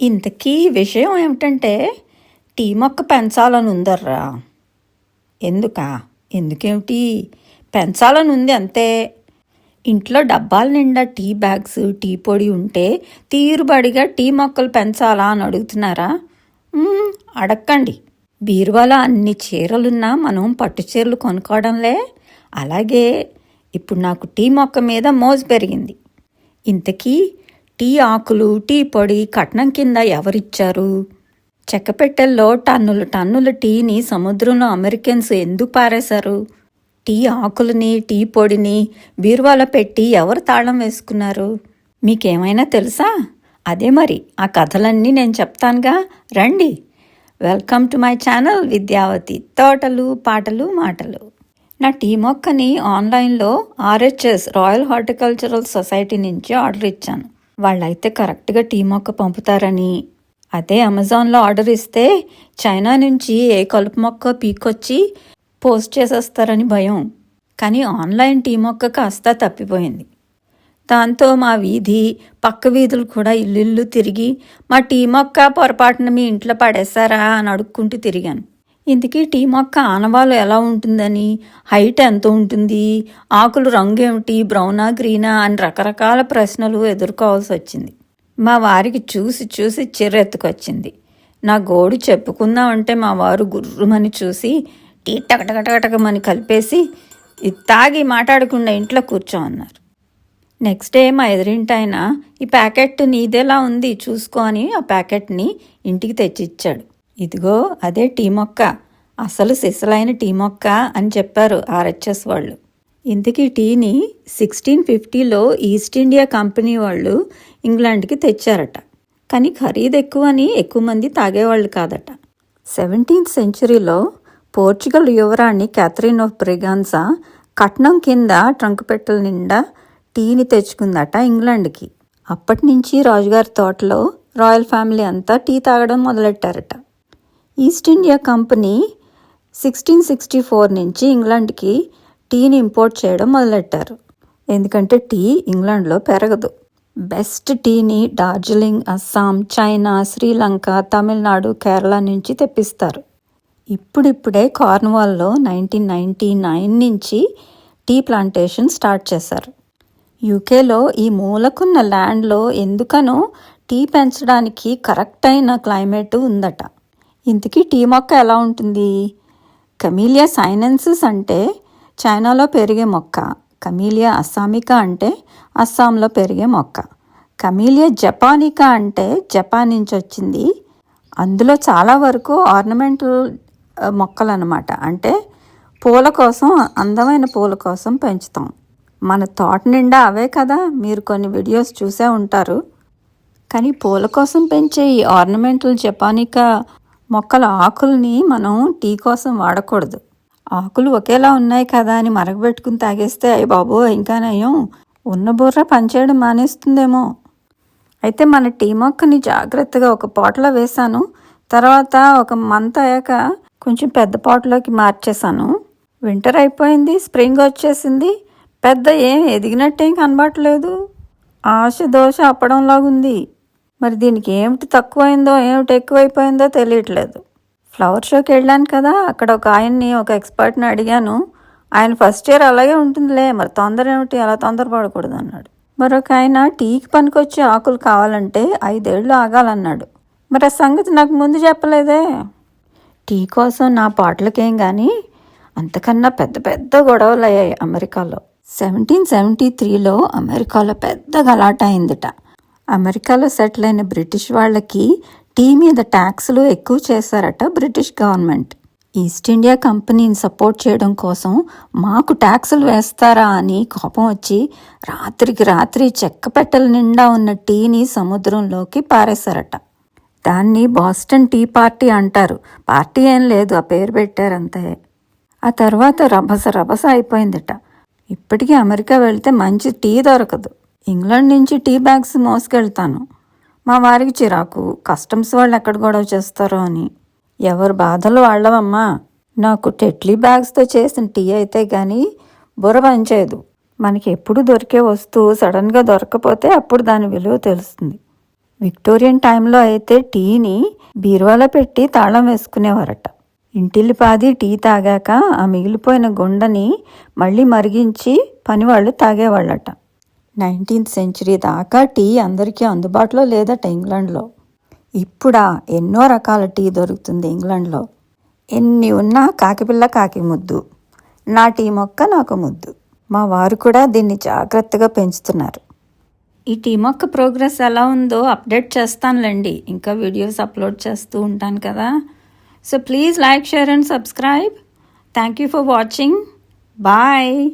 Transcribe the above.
ఇంతకీ విషయం ఏమిటంటే టీ మొక్క పెంచాలని ఉందర్రా ఎందుకా? ఎందుకేమిటి? పెంచాలని ఉంది అంతే. ఇంట్లో డబ్బాల నిండా టీ బ్యాగ్స్ టీ పొడి ఉంటే తీరుబడిగా టీ మొక్కలు పెంచాలా అని అడుగుతున్నారా? అడక్కండి. బీరువాలో అన్ని చీరలున్నా మనం పట్టు చీరలు కొనుక్కోవడంలే. అలాగే ఇప్పుడు నాకు టీ మొక్క మీద మోజు పెరిగింది. ఇంతకీ టీ ఆకులు టీ పొడి కట్నం కింద ఎవరిచ్చారు? చెక్కపెట్టెల్లో టన్నులు టన్నుల టీని సముద్రంలో అమెరికన్స్ ఎందుకు పారేశారు? టీ ఆకులని టీ పొడిని బీరువాలో పెట్టి ఎవరు తాళం వేసుకున్నారు? మీకేమైనా తెలుసా? అదే మరి ఆ కథలన్నీ నేను చెప్తానుగా. రండి. Welcome to my channel Vidyavati. తోటలు పాటలు మాటలు. నా టీ మొక్కని ఆన్లైన్లో ఆర్హెచ్ఎస్ రాయల్ హార్టికల్చరల్ సొసైటీ నుంచి ఆర్డర్ ఇచ్చాను. వాళ్ళైతే కరెక్ట్గా టీ మొక్క పంపుతారని. అదే అమెజాన్లో ఆర్డర్ ఇస్తే చైనా నుంచి ఏ కలుపు మొక్క పీకొచ్చి పోస్ట్ చేసేస్తారని భయం. కానీ ఆన్లైన్ టీ మొక్క కాస్త తప్పిపోయింది. దాంతో మా వీధి పక్క వీధులు కూడా ఇల్లు తిరిగి మా టీ మొక్క పొరపాటున మీ ఇంట్లో పడేశారా? అని అడుక్కుంటూ తిరిగాను. ఇంతకీ టీ మొక్క ఆనవాలు ఎలా ఉంటుందని? హైట్ ఎంత ఉంటుంది? ఆకులు రంగు ఏమిటి బ్రౌనా గ్రీనా అని రకరకాల ప్రశ్నలు ఎదుర్కోవాల్సి వచ్చింది. మా వారికి చూసి చూసి చిర్రెత్తుకొచ్చింది. నా గోడు చెప్పుకుందామంటే మా వారు గుర్రుమని చూసి టీ టకటకటకటకమని కలిపేసి ఇది తాగి మాట్లాడకుండా ఇంట్లో కూర్చోమన్నారు నెక్స్ట్ డే మా ఎదురింటాయన ఈ ప్యాకెట్ నీదేలా ఉంది? చూసుకొని ఆ ప్యాకెట్ని ఇంటికి తెచ్చిచ్చాడు. ఇదిగో అదే టీ మొక్క. అసలు సిసలైన టీ మొక్క అని చెప్పారు ఆర్హెచ్ఎస్ వాళ్ళు. ఇంతకీ టీని సిక్స్టీన్ ఫిఫ్టీలో ఈస్ట్ ఇండియా కంపెనీ వాళ్ళు ఇంగ్లాండ్కి తెచ్చారట. కానీ ఖరీదు ఎక్కువ అని ఎక్కువ మంది తాగేవాళ్ళు కాదట. సెవెంటీన్త్ సెంచరీలో పోర్చుగల్ యువరాణి క్యాథరిన్ ఆఫ్ బ్రిగాన్సా కట్నం కింద ట్రంక్ పెట్టెల నిండా టీని తెచ్చుకుందట ఇంగ్లాండ్కి. అప్పటి నుంచి రాజుగారి తోటలో రాయల్ ఫ్యామిలీ అంతా టీ తాగడం మొదలెట్టారట. East India Company sixteen sixty four నుంచి ఇంగ్లాండ్కి టీని ఇంపోర్ట్ చేయడం మొదలెట్టారు. ఎందుకంటే టీ ఇంగ్లాండ్లో పెరగదు. బెస్ట్ టీని డార్జిలింగ్ అస్సాం చైనా శ్రీలంక తమిళనాడు కేరళ నుంచి తెప్పిస్తారు. ఇప్పుడిప్పుడే కార్న్వాల్లో నైన్టీన్ నైంటీ నైన్ నుంచి టీ ప్లాంటేషన్ స్టార్ట్ చేశారు. యూకేలో ఈ మూలకున్న ల్యాండ్లో ఎందుకనో టీ పెంచడానికి కరెక్ట్ అయిన క్లైమేట్ ఉందట. ఇంతకీ టీ మొక్క ఎలా ఉంటుంది? కమీలియా సైనెన్సిస్ అంటే చైనాలో పెరిగే మొక్క. కమీలియా అస్సామికా అంటే అస్సాంలో పెరిగే మొక్క. కమీలియా జపానికా అంటే జపాన్ నుంచి వచ్చింది. అందులో చాలా వరకు ఆర్నమెంటల్ మొక్కలు అనమాట అంటే పూల కోసం అందమైన పూల కోసం పెంచుతాం. మన తోట నిండా అవే కదా? మీరు కొన్ని వీడియోస్ చూసే ఉంటారు. కానీ పూల కోసం పెంచే ఈ ఆర్నమెంటల్ జపానికా మొక్కల ఆకుల్ని మనం టీ కోసం వాడకూడదు. ఆకులు ఒకేలా ఉన్నాయి కదా అని మరగబెట్టుకుని తాగేస్తే అయ్యి బాబు ఇంకా నయం. ఉన్న బుర్ర పనిచేయడం మానేస్తుందేమో. అయితే మన టీ మొక్కని జాగ్రత్తగా ఒక పాట్లో వేశాను. తర్వాత ఒక మంత్ అయ్యాక కొంచెం పెద్ద పాట్లోకి మార్చేశాను. వింటర్ అయిపోయింది స్ప్రింగ్ వచ్చేసింది. పెద్ద ఏం ఎదిగినట్టేం కనబడట్లేదు. ఆశ దోశ అప్పడంలాగుంది. మరి దీనికి ఏమిటి తక్కువైందో ఏమిటి ఎక్కువైపోయిందో తెలియట్లేదు. ఫ్లవర్ షోకి వెళ్ళాను కదా అక్కడ ఒక ఆయన్ని ఒక ఎక్స్పర్ట్ని అడిగాను. ఆయన ఫస్ట్ ఇయర్ అలాగే ఉంటుందిలే మరి తొందర ఏమిటి అలా తొందరపడకూడదు అన్నాడు. మరొక ఆయన టీకి పనికొచ్చే ఆకులు కావాలంటే ఐదేళ్ళు ఆగాలన్నాడు. మరి ఆ సంగతి నాకు ముందు చెప్పలేదే. టీ కోసం నా పాటలకేం కానీ అంతకన్నా పెద్ద పెద్ద గొడవలు అయ్యాయి అమెరికాలో. సెవెంటీన్ సెవెంటీ త్రీలో అమెరికాలో పెద్ద గలాట అయిందట అమెరికాలో సెటిల్ అయిన బ్రిటిష్ వాళ్ళకి టీ మీద ట్యాక్స్లు ఎక్కువ చేశారట బ్రిటిష్ గవర్నమెంట్. ఈస్ట్ ఇండియా కంపెనీని సపోర్ట్ చేయడం కోసం మాకు ట్యాక్సులు వేస్తారా అని కోపం వచ్చి రాత్రికి రాత్రి చెక్క పెట్టెల నిండా ఉన్న టీని సముద్రంలోకి పారేశారట. దాన్ని బాస్టన్ టీ పార్టీ అంటారు. పార్టీ ఏం లేదు ఆ పేరు పెట్టారంతే ఆ తర్వాత రభస రభస అయిపోయిందట. ఇప్పటికీ అమెరికా వెళ్తే మంచి టీ దొరకదు. ఇంగ్లాండ్ నుంచి టీ బ్యాగ్స్ మోసుకెళ్తాను. మా వారికి చిరాకు. కస్టమ్స్ వాళ్ళు ఎక్కడ గొడవ చేస్తారో అని. ఎవరు బాధలు వాళ్ళవమ్మా. నాకు టెట్లీ బ్యాగ్స్తో చేసిన టీ అయితే కానీ బుర్ర పనిచేయదు. మనకి ఎప్పుడు దొరికే వస్తువు సడన్గా దొరకపోతే అప్పుడు దాని విలువ తెలుస్తుంది. విక్టోరియన్ టైంలో అయితే టీని బీరువాలో పెట్టి తాళం వేసుకునేవారట. ఇంటిల్లిపాది టీ తాగాక ఆ మిగిలిపోయిన గుండని మళ్ళీ మరిగించి పనివాళ్ళు తాగేవాళ్ళట. నైన్టీన్త్ సెంచరీ దాకా టీ అందరికీ అందుబాటులో లేదట ఇంగ్లాండ్లో. ఇప్పుడా ఎన్నో రకాల టీ దొరుకుతుంది ఇంగ్లాండ్లో. ఎన్ని ఉన్నా కాకిపిల్ల కాకి ముద్దు. నా టీ మొక్క నాకు ముద్దు. మా వారు కూడా దీన్ని జాగ్రత్తగా పెంచుతున్నారు. ఈ టీ మొక్క ప్రోగ్రెస్ ఎలా ఉందో అప్డేట్ చేస్తానులేండి. ఇంకా వీడియోస్ అప్లోడ్ చేస్తూ ఉంటాను కదా. So please like share and subscribe. Thank you for watching. Bye.